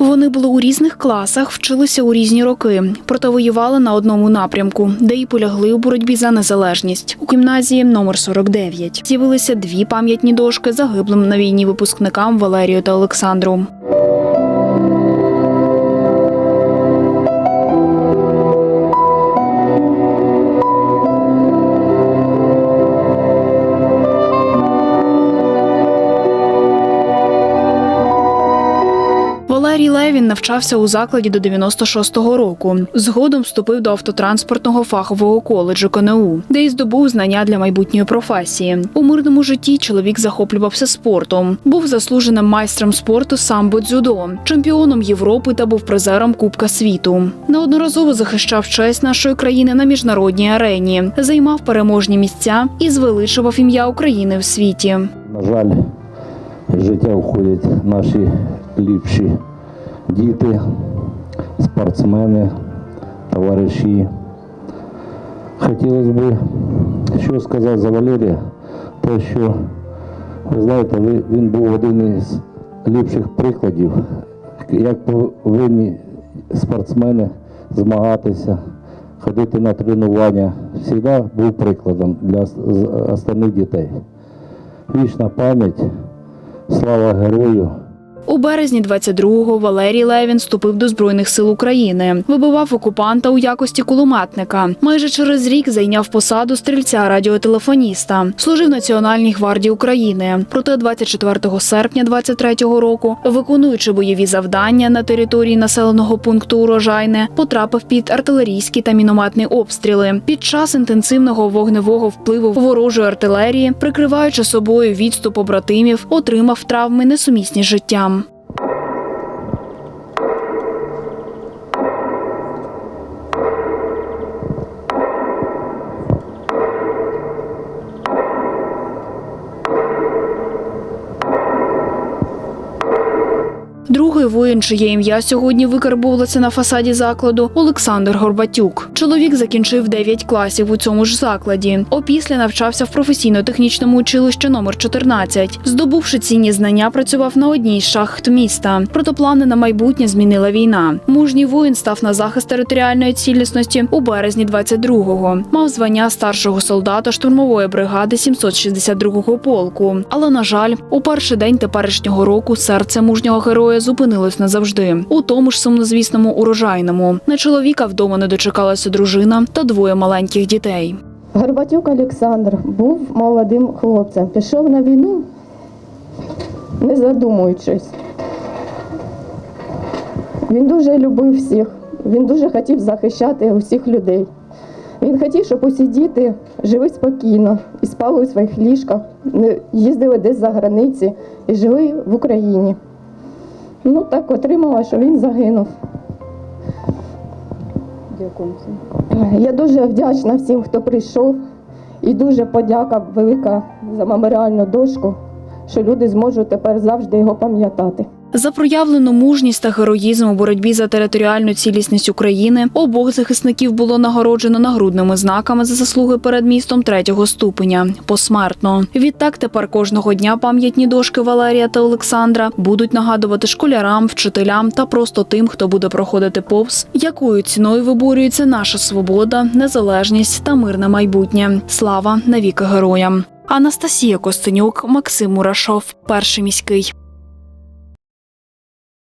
Вони були у різних класах, вчилися у різні роки, проте воювали на одному напрямку, де і полягли у боротьбі за незалежність. У гімназії номер 49 з'явилися дві пам'ятні дошки загиблим на війні випускникам Валерію та Олександру. Валерій Левін навчався у закладі до 96-го року. Згодом вступив до автотранспортного фахового коледжу КНУ, де й здобув знання для майбутньої професії. У мирному житті чоловік захоплювався спортом. Був заслуженим майстром спорту самбо дзюдо, чемпіоном Європи та був призером Кубка світу. Неодноразово захищав честь нашої країни на міжнародній арені, займав переможні місця і звеличував ім'я України в світі. На жаль, життя входять наші ліпші діти, спортсмени, товариші. Хотілося б, що сказати за Валерія, те, що ви знаєте, він був один із ліпших прикладів, як повинні спортсмени змагатися, ходити на тренування. Завжди був прикладом для остальних дітей. Вічна пам'ять, слава герою. У березні 22-го Валерій Левін вступив до збройних сил України, вибивав окупанта у якості кулеметника. Майже через рік зайняв посаду стрільця радіотелефоніста, служив Національній гвардії України. Проте 24 серпня 23-го року, виконуючи бойові завдання на території населеного пункту Урожайне, потрапив під артилерійські та мінометні обстріли. Під час інтенсивного вогневого впливу ворожої артилерії, прикриваючи собою відступ побратимів, отримав травми несумісні життям. Другий воїн, чиє ім'я сьогодні викарбувалося на фасаді закладу, Олександр Горбатюк. Чоловік закінчив 9 класів у цьому ж закладі. Опісля навчався в професійно-технічному училищі номер 14. Здобувши цінні знання, працював на одній з шахт міста. Проте плани на майбутнє змінила війна. Мужній воїн став на захист територіальної цілісності у березні 22-го. Мав звання старшого солдата штурмової бригади 762-го полку. Але на жаль, у перший день теперішнього року серце мужнього героя зупинилось назавжди. У тому ж сумнозвісному урожайному. На чоловіка вдома не дочекалася дружина та двоє маленьких дітей. Горбатюк Олександр був молодим хлопцем. Пішов на війну, не задумуючись. Він дуже любив всіх, він дуже хотів захищати усіх людей. Він хотів, щоб усі діти жили спокійно і спали у своїх ліжках, не їздили десь за границі і жили в Україні. Ну так отримала, що він загинув. Я дуже вдячна всім, хто прийшов, і дуже подяка велика за меморіальну дошку, що люди зможуть тепер завжди його пам'ятати. За проявлену мужність та героїзм у боротьбі за територіальну цілісність України обох захисників було нагороджено нагрудними знаками за заслуги перед містом третього ступеня посмертно. Відтак тепер кожного дня пам'ятні дошки Валерія та Олександра будуть нагадувати школярам, вчителям та просто тим, хто буде проходити повз, якою ціною виборюється наша свобода, незалежність та мирне майбутнє. Слава навіки героям. Анастасія Костенюк, Максим Мурашов, перший міський.